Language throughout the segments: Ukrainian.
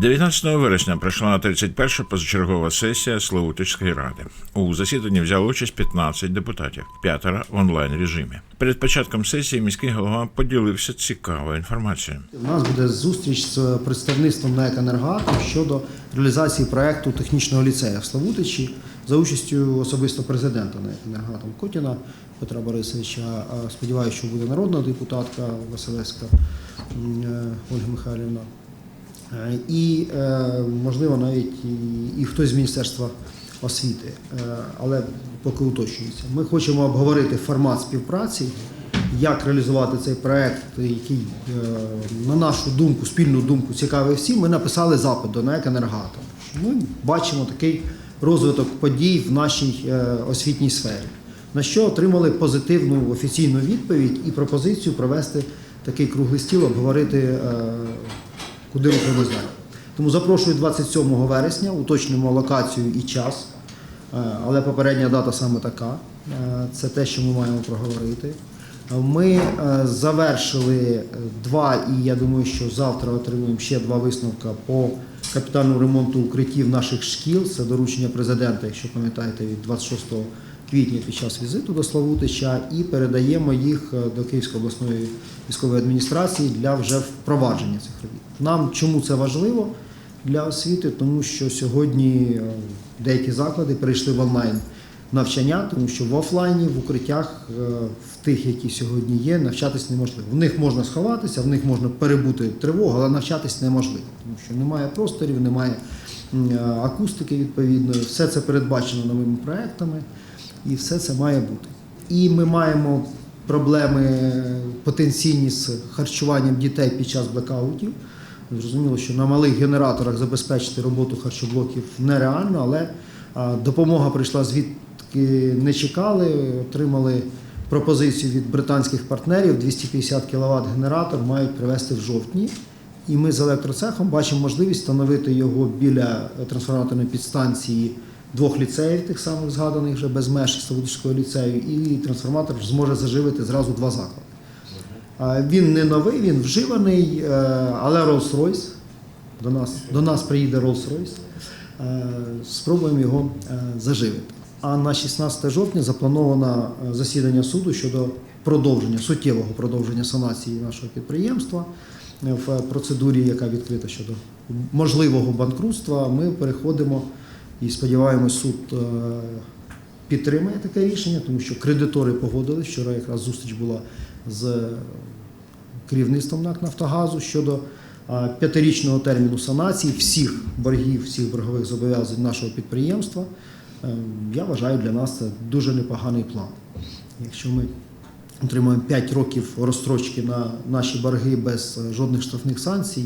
19 вересня пройшла 31-ша позачергова сесія Славутичської ради. У засіданні взяли участь 15 депутатів, п'ятеро в онлайн режимі. Перед початком сесії міський голова поділився цікавою інформацією. У нас буде зустріч з представництвом НЕК «Енергоатом» щодо реалізації проекту технічного ліцею в Славутичі за участю особисто президента НЕК «Енергоатом» Котіна Петра Борисовича. Сподіваюся, що буде народна депутатка Василевська е, Ольга Михайлівна. Е, І, е, можливо, навіть і, хтось з Міністерства освіти, Е, але поки уточнюється. Ми хочемо обговорити формат співпраці, як реалізувати цей проект, який, на нашу думку, спільну думку, цікавий всім. Ми написали запит до НЕК «Енергоатом». Ми бачимо такий розвиток подій в нашій освітній сфері, на що отримали позитивну офіційну відповідь і пропозицію провести такий круглий стіл, обговорити. Куди далі. Тому запрошую 27 вересня, уточнимо локацію і час, Е, але попередня дата саме така. Е, Це те, що ми маємо проговорити. Ми е, завершили два, і я думаю, що завтра отримуємо ще два висновка по капітальному ремонту укриттів наших шкіл. Це доручення президента, якщо пам'ятаєте, від 26 квітня під час візиту до Славутича, і передаємо їх е, до Київської обласної військової адміністрації для вже впровадження цих робіт. Нам чому це важливо для освіти? Тому що сьогодні е, деякі заклади перейшли в онлайн навчання, тому що в офлайні, в укриттях, е, в тих, які сьогодні є, навчатись неможливо. В них можна сховатися, в них можна перебути тривогу, але навчатись неможливо, тому що немає просторів, немає акустики відповідної. Все це передбачено новими проектами, і все це має бути. І ми маємо проблеми потенційні з харчуванням дітей під час блекаутів. Зрозуміло, що на малих генераторах забезпечити роботу харчоблоків нереально, але допомога прийшла звідки не чекали. Отримали пропозицію від британських партнерів 250 кВт генератор мають привезти в жовтні. І ми з електроцехом бачимо можливість встановити його біля трансформаторної підстанції двох ліцеїв, тих самих згаданих вже без меж Славутського ліцею, і трансформатор зможе заживити зразу два заклади. Він не новий, він вживаний, е, але Rolls-Royce. До нас, до нас приїде Rolls-Royce. Е, Спробуємо його е, заживити. А на 16 жовтня заплановано засідання суду щодо продовження, суттєвого продовження санації нашого підприємства в процедурі, яка відкрита щодо можливого банкрутства. Ми переходимо і сподіваємось, суд е, підтримає таке рішення, тому що кредитори погодились. Вчора якраз зустріч була з керівництвом НАК Нафтогазу щодо п'ятирічного терміну санації всіх боргів, всіх боргових зобов'язань нашого підприємства. Е, Я вважаю, для нас це дуже непоганий план. Якщо ми отримуємо 5 років розстрочки на наші борги без е, жодних штрафних санкцій,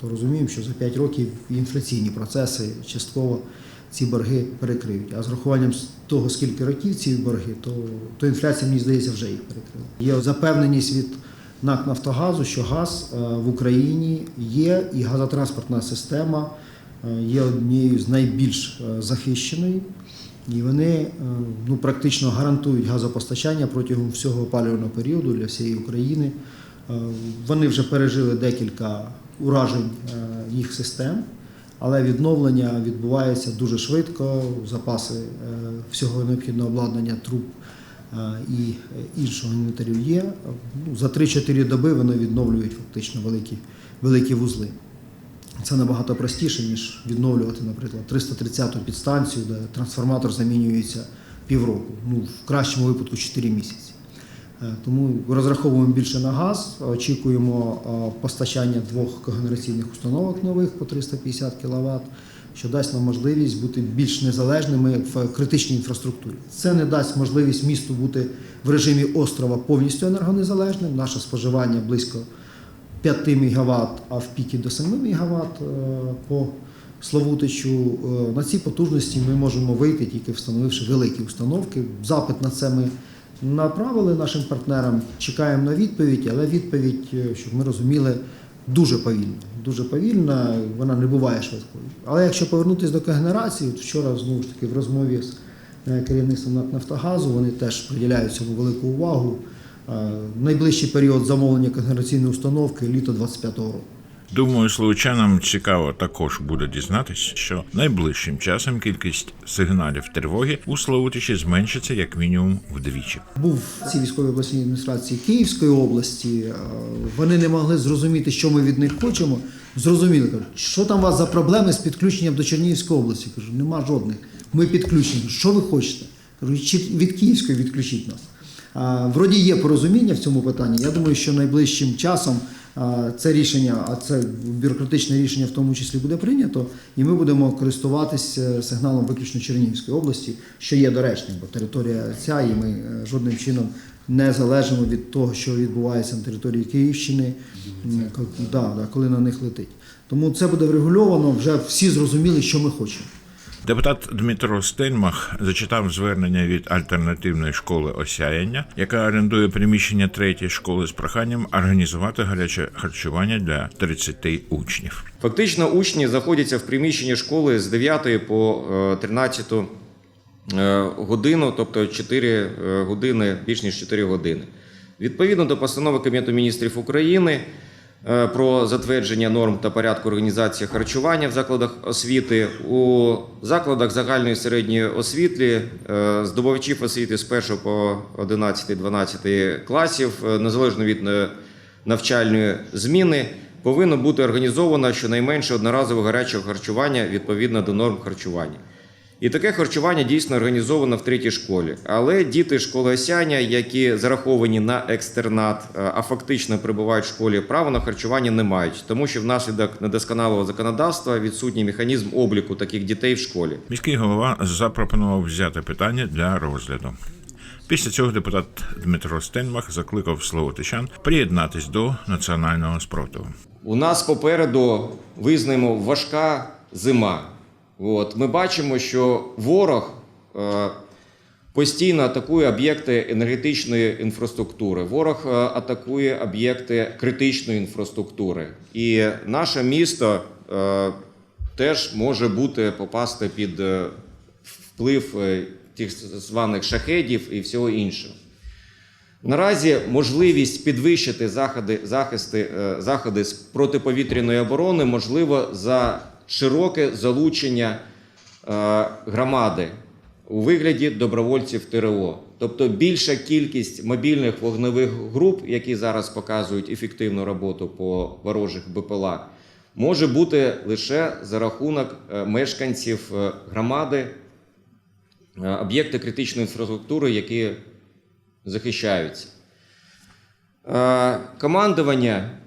то розуміємо, що за 5 років інфляційні процеси частково ці борги перекриють. А з рахуванням того, скільки років ці борги, то, то інфляція, мені здається, вже їх перекрила. Є запевненість від НАК Нафтогазу, що газ е, в Україні є, і газотранспортна система е, є однією з найбільш е, захищеної. І вони ну, практично гарантують газопостачання протягом всього опалювального періоду для всієї України. Вони вже пережили декілька уражень е, їх систем, але відновлення відбувається дуже швидко. Запаси е, всього необхідного обладнання, труб е, і іншого інвентарю є. Ну, За 3-4 доби вони відновлюють фактично великі, великі вузли. Це набагато простіше, ніж відновлювати, наприклад, 330-ту підстанцію, де трансформатор замінюється півроку, ну, в кращому випадку 4 місяці. Е, Тому розраховуємо більше на газ, очікуємо е, постачання двох когенераційних установок нових по 350 кВт, що дасть нам можливість бути більш незалежними в критичній інфраструктурі. Це не дасть можливість місту бути в режимі острова повністю енергонезалежним. Наше споживання близько 5 МВт, а в піки до 7 МВт по Славутичу. Е, На ці потужності ми можемо вийти, тільки встановивши великі установки. Запит на це ми направили нашим партнерам, чекаємо на відповідь, але відповідь, е, щоб ми розуміли, дуже повільна. Дуже повільна, вона не буває швидкою. Але якщо повернутися до когенерації, вчора знову ж таки в розмові з е, керівництвом НАК Нафтогазу вони теж приділяють цьому велику увагу. Е, Найближчий період замовлення когенераційної установки літо 25-го року. Думаю, словичанам цікаво також буде дізнатись, що найближчим часом кількість сигналів тривоги у Славутичі зменшиться як мінімум вдвічі. Був в цій військовій обласній адміністрації Київської області. е, Вони не могли зрозуміти, що ми від них хочемо. Зрозуміли, кажуть, що там у вас за проблеми з підключенням до Чернігівської області? Кажу, нема жодних. Ми підключені. Що ви хочете? Чи від Київської відключіть нас. Вроді є порозуміння в цьому питанні. Я думаю, що найближчим часом це рішення, а це бюрократичне рішення в тому числі буде прийнято, і ми будемо користуватися сигналом виключно Чернігівської області, що є доречним, бо територія ця, і ми е, жодним чином не залежимо від того, що відбувається на території Київщини, коли на них летить. Тому це буде врегульовано, вже всі зрозуміли, що ми хочемо. Депутат Дмитро Стельмах зачитав звернення від альтернативної школи осяяння, яка орендує приміщення третьої школи з проханням організувати гаряче харчування для 30 учнів. Фактично, учні знаходяться в приміщенні школи з 9 по е, 13 е, годину, тобто 4 е, години, більш ніж 4 години. Відповідно до постанови Кабінету міністрів України е, про затвердження норм та порядку організації харчування в закладах освіти, у закладах загальної середньої освіти е, здобувачів освіти з 1 по 11-12 класів, е, незалежно від е, навчальної зміни повинно бути організовано щонайменше одноразове гаряче харчування відповідно до норм харчування. І таке харчування дійсно організовано в третій школі. Але діти школи осяння, які зараховані на екстернат, е, а фактично перебувають в школі, право на харчування не мають, тому що внаслідок недосконалого законодавства відсутній механізм обліку таких дітей в школі. Міський голова запропонував взяти питання для розгляду. Після цього депутат Дмитро Стельмах закликав словотичан приєднатись до національного спротиву. У нас попереду визнаємо важка зима. От. Ми бачимо, що ворог е, постійно атакує об'єкти енергетичної інфраструктури. Ворог е, атакує об'єкти критичної інфраструктури. І наше місто е, теж може бути попасти під вплив тих званих шахедів і всього іншого. Наразі можливість підвищити заходи, захисти, заходи з протиповітряної оборони можливо за широке залучення е, громади у вигляді добровольців ТРО. Тобто більша кількість мобільних вогневих груп, які зараз показують ефективну роботу по ворожих БПЛА, може бути лише за рахунок е, мешканців е, громади, об'єкти критичної інфраструктури, які захищаються. Командування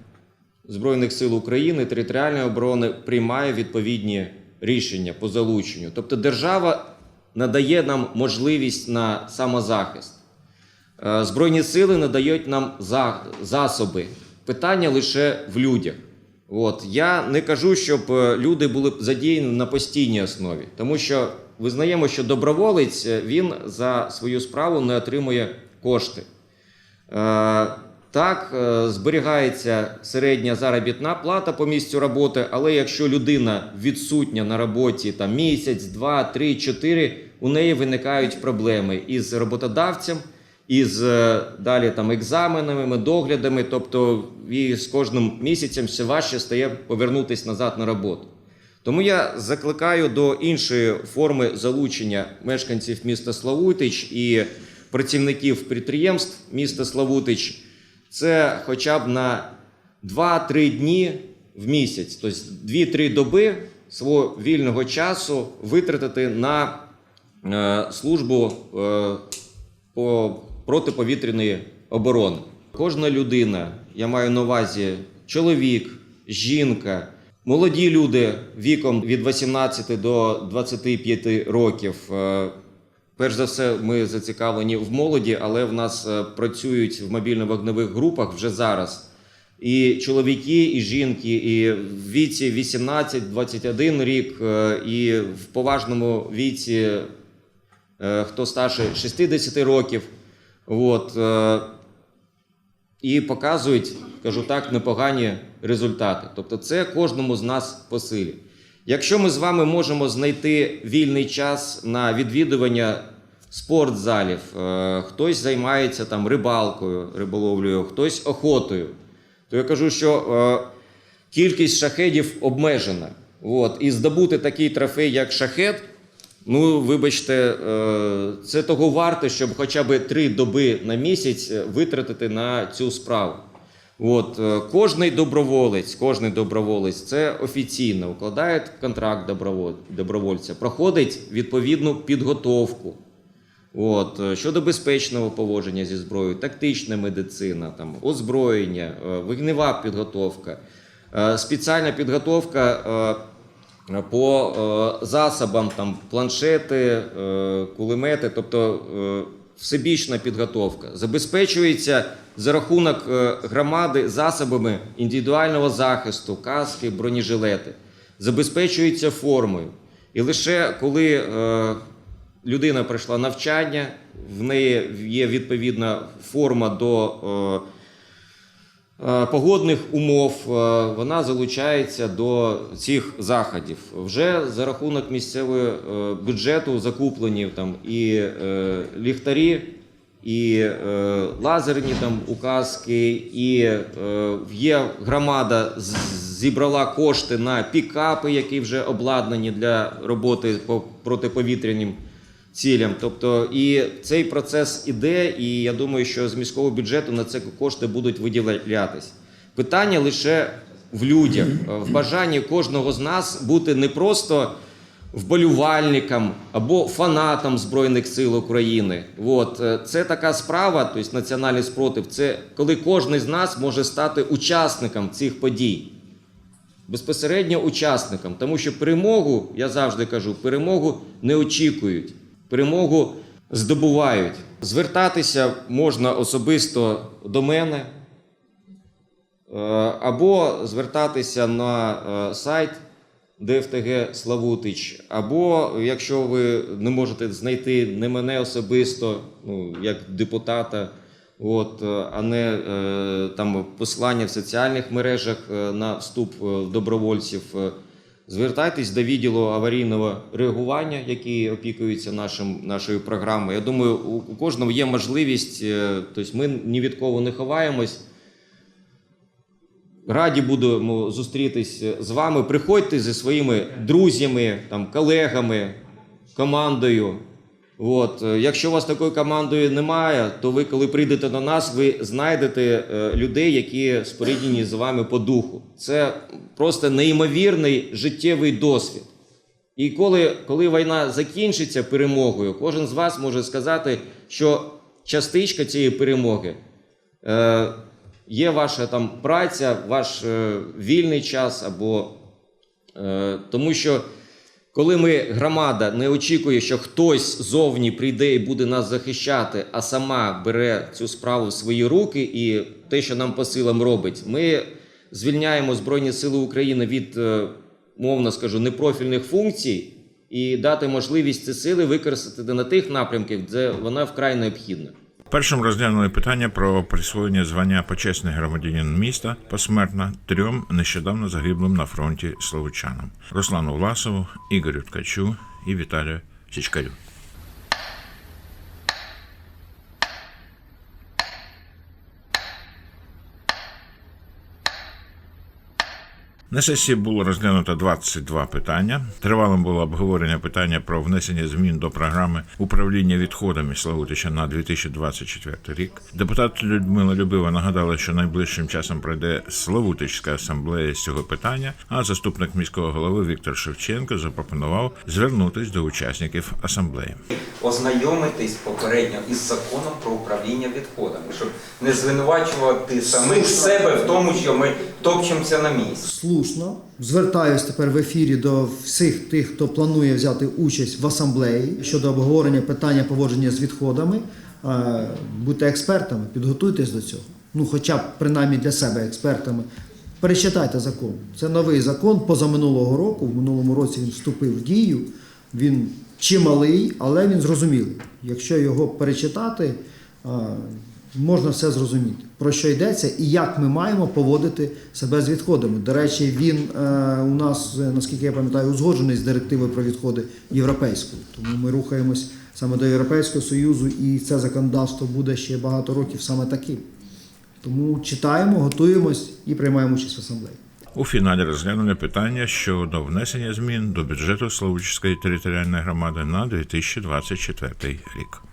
Збройних сил України, територіальної оборони приймає відповідні рішення по залученню. Тобто держава надає нам можливість на самозахист. Е, Збройні сили надають нам засоби. Питання лише в людях. От. Я не кажу, щоб е, люди були задіяні на постійній основі, тому що визнаємо, що доброволець е, він за свою справу не отримує кошти. Так, е, зберігається середня заробітна плата по місцю роботи, але якщо людина відсутня на роботі там, місяць, два, три, чотири, у неї виникають проблеми із роботодавцем, із е, далі там екзаменами, доглядами. Тобто їй з кожним місяцем все важче стає повернутися назад на роботу. Тому я закликаю до іншої форми залучення мешканців міста Славутич і працівників підприємств міста Славутич. Це хоча б на 2-3 дні в місяць, тобто 2-3 доби свого вільного часу витратити на е, службу е, по протиповітряної оборони. Кожна людина, я маю на увазі чоловік, жінка, молоді люди віком від 18 до 25 років. Перш за все, ми зацікавлені в молоді, але в нас е, працюють в мобільно-вогневих групах вже зараз. І чоловіки, і жінки, і в віці 18-21 рік, е, і в поважному віці е, хто старше 60 років. От, і показують, кажу так, непогані результати. Тобто, це кожному з нас по. Якщо ми з вами можемо знайти вільний час на відвідування спортзалів, е, хтось займається там рибалкою, риболовлею, хтось охотою, то я кажу, що е, кількість шахедів обмежена. От. І здобути такий трофей, як шахет, ну, вибачте, е, це того варте, щоб хоча б три доби на місяць витратити на цю справу. От, е, кожний доброволець, кожний доброволець це офіційно укладає контракт добровольця, проходить відповідну підготовку. От, е, щодо безпечного поводження зі зброєю, тактична медицина, там, озброєння, е, вогнева підготовка, спеціальна підготовка по засобам, там, планшети, кулемети, тобто всебічна підготовка. Забезпечується за рахунок е, громади засобами індивідуального захисту, каски, бронежилети, забезпечується формою. І лише коли е, людина пройшла навчання, в неї є відповідна форма до е, погодних умов, е, вона залучається до цих заходів. Вже за рахунок місцевого е, бюджету закуплені там і е, ліхтарі. І е, лазерні там указки, і е, є громада зібрала кошти на пікапи, які вже обладнані для роботи по протиповітряним цілям. Тобто, і цей процес іде, і я думаю, що з міського бюджету на це кошти будуть виділятись. Питання лише в людях, в бажанні кожного з нас бути не просто вболівальникам або фанатам Збройних сил України. От. е, Це така справа, тобто національний спротив, це коли кожен з нас може стати учасником цих подій. Безпосередньо учасникам, тому що перемогу, я завжди кажу, перемогу не очікують, перемогу здобувають. Звертатися можна особисто до мене е, або звертатися на е, сайт ДФТГ Славутич, або якщо ви не можете знайти не мене особисто, ну, як депутата, от, е, а не там послання в соціальних мережах на вступ добровольців, звертайтесь до відділу аварійного реагування, який опікується нашим, нашою програмою. Я думаю, у, кожного є можливість, е, тобто ми ні від кого не ховаємось. Раді будемо зустрітись з вами. Приходьте зі своїми друзями, там, колегами, командою. От. е, Якщо у вас такої командою немає, то ви, коли прийдете до нас, ви знайдете е, людей, які споріднені з вами по духу. Це просто неймовірний життєвий досвід. І коли, коли війна закінчиться перемогою, кожен з вас може сказати, що частичка цієї перемоги е, є ваша там праця, ваш е, вільний час або е, тому що. Коли ми громада не очікує, що хтось зовні прийде і буде нас захищати, а сама бере цю справу в свої руки і те, що нам по силам робить, ми звільняємо Збройні Сили України від, е, мовно скажу, непрофільних функцій і дати можливість ці сили використати на тих напрямках, де вона вкрай необхідна. Першим розглянули питання про присвоєння звання почесний громадянин міста посмертно трьом нещодавно загиблим на фронті словичанам Руслану Власову, Ігорю Ткачу і Віталію Чичкарю. На сесії було розглянуто 22 питання. Тривалим було обговорення питання про внесення змін до програми управління відходами Славутича на 2024 рік. Депутат Людмила Любива нагадала, що найближчим часом пройде Славутичська асамблея з цього питання. А заступник міського голови Віктор Шевченко запропонував звернутись до учасників асамблеї. ознайомитись попередньо із законом про управління відходами, щоб не звинувачувати самих себе в тому, що ми топчемося на місці. Слушно. Звертаюсь тепер в ефірі до всіх тих, хто планує взяти участь в асамблеї щодо обговорення питання поводження з відходами. Е, Будьте експертами, підготуйтесь до цього. Ну, хоча б принаймні для себе експертами. Перечитайте закон. Це новий закон позаминулого року. В минулому році він вступив в дію. Він чималий, але він зрозумілий. Якщо його перечитати, е, можна все зрозуміти, про що йдеться і як ми маємо поводити себе з відходами. До речі, він е, у нас, е, наскільки я пам'ятаю, узгоджений з директивою про відходи європейською. Тому ми рухаємось саме до Європейського Союзу, і це законодавство буде ще багато років саме таким. Тому читаємо, готуємось і приймаємо участь в асамблеї. У фіналі розглянули питання щодо внесення змін до бюджету Словучської територіальної громади на 2024 рік.